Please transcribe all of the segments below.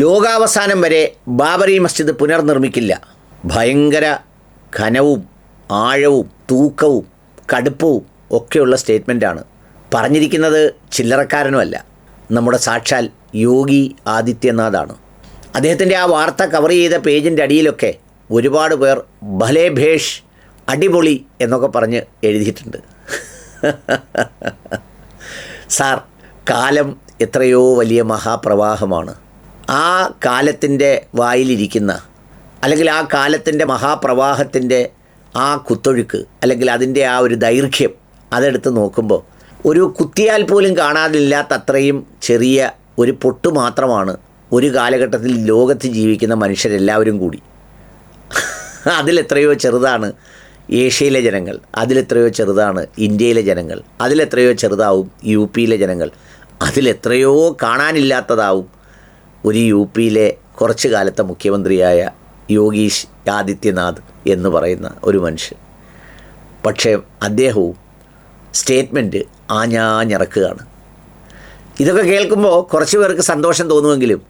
ലോകാവസാനം വരെ ബാബറി മസ്ജിദ് പുനർനിർമ്മിക്കില്ല. ഭയങ്കര ഘനവും ആഴവും തൂക്കവും കടുപ്പവും ഒക്കെയുള്ള സ്റ്റേറ്റ്മെന്റാണ് പറഞ്ഞിരിക്കുന്നത് ചില്ലറക്കാരനുമല്ല. നമ്മുടെ സാക്ഷാൽ യോഗി ആദിത്യനാഥാണ്. അദ്ദേഹത്തിന്റെ ആ വാർത്ത കവർ ചെയ്ത പേജിന്റെ അടിയിലൊക്കെ ഒരുപാട് പേർ ഭലേ ഭേഷ് അടിപൊളി എന്നൊക്കെ പറഞ്ഞ് എഴുതിയിട്ടുണ്ട്. സാർ കാലം എത്രയോ വലിയ മഹാപ്രവാഹമാണ്. ആ കാലത്തിന്റെ വായിലിരിക്കുന്ന അല്ലെങ്കിൽ ആ കാലത്തിന്റെ മഹാപ്രവാഹത്തിന്റെ ആ കുത്തൊഴുക്ക് അല്ലെങ്കിൽ അതിന്റെ ആ ഒരു ദൈർഘ്യം അതെടുത്ത് നോക്കുമ്പോൾ ഒരു കുത്തിയാൽ പോലും കാണാതില്ലാത്തത്രയും ചെറിയ ഒരു പൊട്ട് മാത്രമാണ് ഒരു കാലഘട്ടത്തിൽ ലോകത്ത് ജീവിക്കുന്ന മനുഷ്യരെല്ലാവരും കൂടി. അതിലെത്രയോ ചെറുതാണ് ഏഷ്യയിലെ ജനങ്ങൾ അതിലെത്രയോ ചെറുതാണ് ഇന്ത്യയിലെ ജനങ്ങൾ അതിലെത്രയോ ചെറുതാവും യു പിയിലെ ജനങ്ങൾ അതിലെത്രയോ കാണാനില്ലാത്തതാവും ഒരു യു പിയിലെ കുറച്ചു കാലത്തെ മുഖ്യമന്ത്രിയായ യോഗീഷ് ആദിത്യനാഥ് എന്ന് പറയുന്ന ഒരു മനുഷ്യൻ. പക്ഷേ അദ്ദേഹവും സ്റ്റേറ്റ്മെന്റ് ആഞ്ഞാഞ്ഞിറക്കുകയാണ്. ഇതൊക്കെ കേൾക്കുമ്പോൾ കുറച്ച് പേർക്ക് സന്തോഷം തോന്നുമെങ്കിലും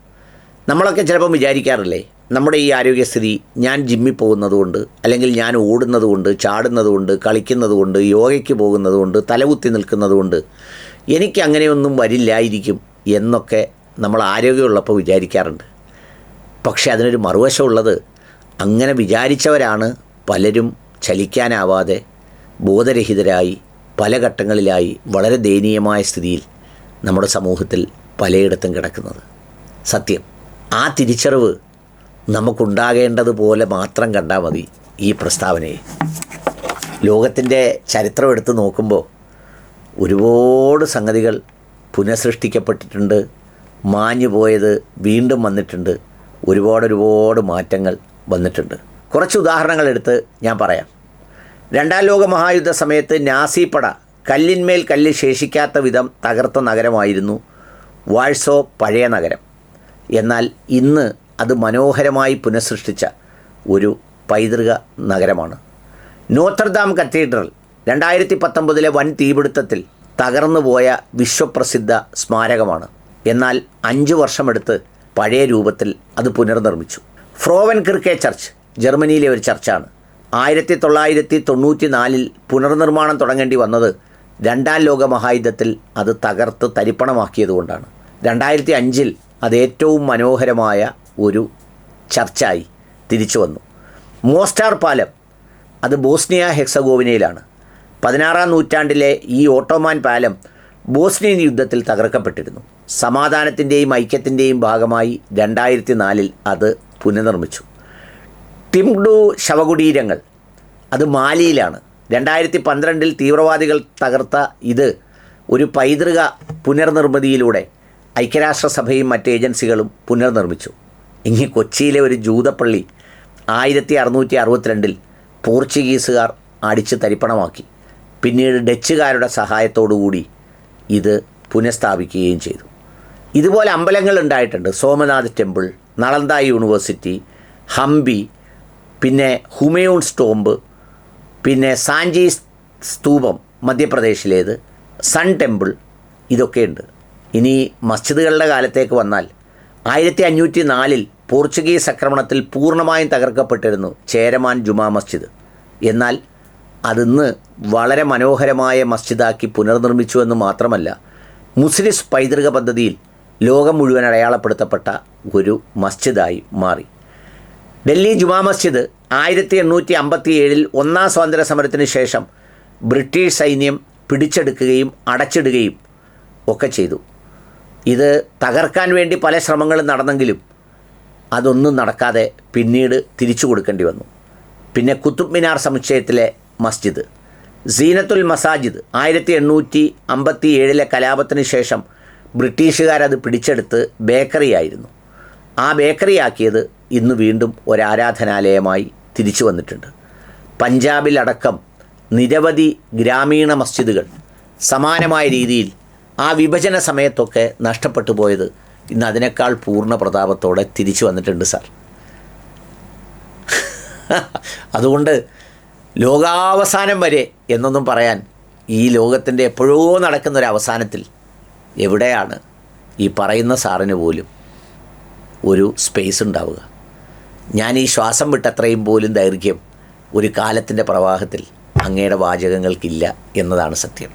നമ്മളൊക്കെ ചിലപ്പം വിചാരിക്കാറില്ലേ നമ്മുടെ ഈ ആരോഗ്യസ്ഥിതി ഞാൻ ജിമ്മിൽ പോകുന്നതുകൊണ്ട് അല്ലെങ്കിൽ ഞാൻ ഓടുന്നതുകൊണ്ട് ചാടുന്നതുകൊണ്ട് കളിക്കുന്നതുകൊണ്ട് യോഗയ്ക്ക് പോകുന്നതുകൊണ്ട് തലകുത്തി നിൽക്കുന്നതുകൊണ്ട് എനിക്ക് അങ്ങനെയൊന്നും വരില്ലായിരിക്കും എന്നൊക്കെ നമ്മൾ ആരോഗ്യമുള്ളപ്പോൾ വിചാരിക്കാറുണ്ട്. പക്ഷേ അതിനൊരു മറുവശമുള്ളത് അങ്ങനെ വിചാരിച്ചവരാണ് പലരും ചലിക്കാനാവാതെ ബോധരഹിതരായി പല ഘട്ടങ്ങളിലായി വളരെ ദയനീയമായ സ്ഥിതിയിൽ നമ്മുടെ സമൂഹത്തിൽ പലയിടത്തും കിടക്കുന്നത്. സത്യം ആ തിരിച്ചറിവ് നമുക്കുണ്ടാകേണ്ടതുപോലെ മാത്രം കണ്ടാൽ മതി ഈ പ്രസ്താവനയെ. ലോകത്തിന്റെ ചരിത്രം എടുത്ത് നോക്കുമ്പോൾ ഒരുപാട് സംഗതികൾ പുനഃസൃഷ്ടിക്കപ്പെട്ടിട്ടുണ്ട്. മാഞ്ഞു പോയത് വീണ്ടും വന്നിട്ടുണ്ട്. ഒരുപാട് ഒരുപാട് മാറ്റങ്ങൾ വന്നിട്ടുണ്ട്. കുറച്ച് ഉദാഹരണങ്ങൾ എടുത്ത് ഞാൻ പറയാം. രണ്ടാം ലോക മഹായുദ്ധ സമയത്ത് നാസിപ്പട കല്ലിന്മേൽ കല്ല് ശേഷിക്കാത്ത വിധം തകർത്ത നഗരമായിരുന്നു വാഴ്സോ പഴയ നഗരം. എന്നാൽ ഇന്ന് അത് മനോഹരമായി പുനഃസൃഷ്ടിച്ച ഒരു പൈതൃക നഗരമാണ്. നോത്തർദാം കത്തീഡ്രൽ രണ്ടായിരത്തി പത്തൊമ്പതിലെ വൻ തീപിടുത്തത്തിൽ തകർന്നുപോയ വിശ്വപ്രസിദ്ധ സ്മാരകമാണ്. എന്നാൽ അഞ്ച് വർഷമെടുത്ത് പഴയ രൂപത്തിൽ അത് പുനർനിർമ്മിച്ചു. ഫ്രോവൻ കിർക്കെ ചർച്ച് ജർമ്മനിയിലെ ഒരു ചർച്ചാണ്. ആയിരത്തി തൊള്ളായിരത്തി തൊണ്ണൂറ്റി നാലിൽ പുനർനിർമ്മാണം തുടങ്ങേണ്ടി വന്നത് രണ്ടാം ലോക മഹായുദ്ധത്തിൽ അത് തകർത്ത് തരിപ്പണമാക്കിയതുകൊണ്ടാണ്. രണ്ടായിരത്തി അഞ്ചിൽ അത് ഏറ്റവും മനോഹരമായ ഒരു ചർച്ചായി തിരിച്ചു വന്നു. മോസ്റ്റാർ പാലം അത് ബോസ്നിയ ഹെക്സഗോവിനയിലാണ്. പതിനാറാം നൂറ്റാണ്ടിലെ ഈ ഓട്ടോമാൻ പാലം ബോസ്നിയൻ യുദ്ധത്തിൽ തകർക്കപ്പെട്ടിരുന്നു. സമാധാനത്തിന്റെയും ഐക്യത്തിന്റെയും ഭാഗമായി രണ്ടായിരത്തി നാലിൽ അത് പുനർനിർമ്മിച്ചു. ടിംഡു ശവകുടീരങ്ങൾ അത് മാലിയിലാണ്. രണ്ടായിരത്തി പന്ത്രണ്ടിൽ തീവ്രവാദികൾ തകർത്ത ഇത് ഒരു പൈതൃക പുനർനിർമ്മിതിയിലൂടെ ഐക്യരാഷ്ട്രസഭയും മറ്റ് ഏജൻസികളും പുനർനിർമ്മിച്ചു. ഇനി കൊച്ചിയിലെ ഒരു ജൂതപ്പള്ളി ആയിരത്തി അറുന്നൂറ്റി അറുപത്തിരണ്ടിൽ പോർച്ചുഗീസുകാർ അടിച്ച് തരിപ്പണമാക്കി. പിന്നീട് ഡച്ചുകാരുടെ സഹായത്തോടുകൂടി ഇത് പുനഃസ്ഥാപിക്കുകയും ചെയ്തു. ഇതുപോലെ അമ്പലങ്ങൾ ഉണ്ടായിട്ടുണ്ട്. സോമനാഥ് ടെമ്പിൾ നളന്ദ യൂണിവേഴ്സിറ്റി ഹംപി പിന്നെ ഹുമയൂൺ സ്റ്റോംബ് പിന്നെ സാഞ്ചി സ്തൂപം മധ്യപ്രദേശിലേത് സൺ ടെമ്പിൾ ഇതൊക്കെയുണ്ട് ഇനി മസ്ജിദുകളുടെ കാലത്തേക്ക് വന്നാൽ ആയിരത്തി അഞ്ഞൂറ്റി നാലിൽ പോർച്ചുഗീസ് ആക്രമണത്തിൽ പൂർണമായും തകർക്കപ്പെട്ടിരുന്നു ചേരമാൻ ജുമാ മസ്ജിദ്. എന്നാൽ അതിന്ന് വളരെ മനോഹരമായ മസ്ജിദാക്കി പുനർനിർമ്മിച്ചു എന്ന് മാത്രമല്ല മുസ്ലിസ് പൈതൃക പദ്ധതിയിൽ ലോകം മുഴുവൻ അടയാളപ്പെടുത്തപ്പെട്ട ഒരു മസ്ജിദായി മാറി. ഡൽഹി ജുമാ മസ്ജിദ് ആയിരത്തി എണ്ണൂറ്റി അമ്പത്തി ഏഴിൽ ഒന്നാം സ്വാതന്ത്ര്യ സമരത്തിന് ശേഷം ബ്രിട്ടീഷ് സൈന്യം പിടിച്ചെടുക്കുകയും അടച്ചിടുകയും ഒക്കെ ചെയ്തു. ഇത് തകർക്കാൻ വേണ്ടി പല ശ്രമങ്ങളും നടന്നെങ്കിലും അതൊന്നും നടക്കാതെ പിന്നീട് തിരിച്ചു കൊടുക്കേണ്ടി വന്നു. പിന്നെ കുത്തുബ് മിനാർ സമുച്ചയത്തിലെ മസ്ജിദ്. സീനത്തുൽ മസാജിദ് ആയിരത്തി എണ്ണൂറ്റി അമ്പത്തി ഏഴിലെ കലാപത്തിന് ശേഷം ബ്രിട്ടീഷുകാരത് പിടിച്ചെടുത്ത് ബേക്കറി ആയിരുന്നു ആ ബേക്കറി ആക്കിയത് ഇന്ന് വീണ്ടും ഒരാരാധനാലയമായി തിരിച്ചു വന്നിട്ടുണ്ട്. പഞ്ചാബിലടക്കം നിരവധി ഗ്രാമീണ മസ്ജിദുകൾ സമാനമായ രീതിയിൽ ആ വിഭജന സമയത്തൊക്കെ നഷ്ടപ്പെട്ടു പോയത് ഇന്ന് അതിനേക്കാൾ പൂർണ പ്രതാപത്തോടെ തിരിച്ചു വന്നിട്ടുണ്ട് സാർ. അതുകൊണ്ട് ലോകാവസാനം വരെ എന്നൊന്നും പറയാൻ ഈ ലോകത്തിന്റെ എപ്പോഴോ നടക്കുന്ന ഒരു അവസാനത്തിൽ എവിടെയാണ് ഈ പറയുന്ന സാറിന് പോലും ഒരു സ്പേസ് ഉണ്ടാവുക. ഞാൻ ഈ ശ്വാസം വിട്ടത്രയും പോലും ദൈർഘ്യം ഒരു കാലത്തിന്റെ പ്രവാഹത്തിൽ അങ്ങയുടെ വാചകങ്ങൾക്കില്ല എന്നതാണ് സത്യം.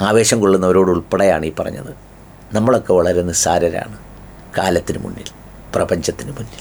ആവേശം കൊള്ളുന്നവരോട് ഉൾപ്പെടെയാണ് ഈ പറഞ്ഞത്. നമ്മളൊക്കെ വളരെ നിസ്സാരരാണ്. കാലത്തിന് മുന്നിൽ പ്രപഞ്ചത്തിന് മുന്നിൽ.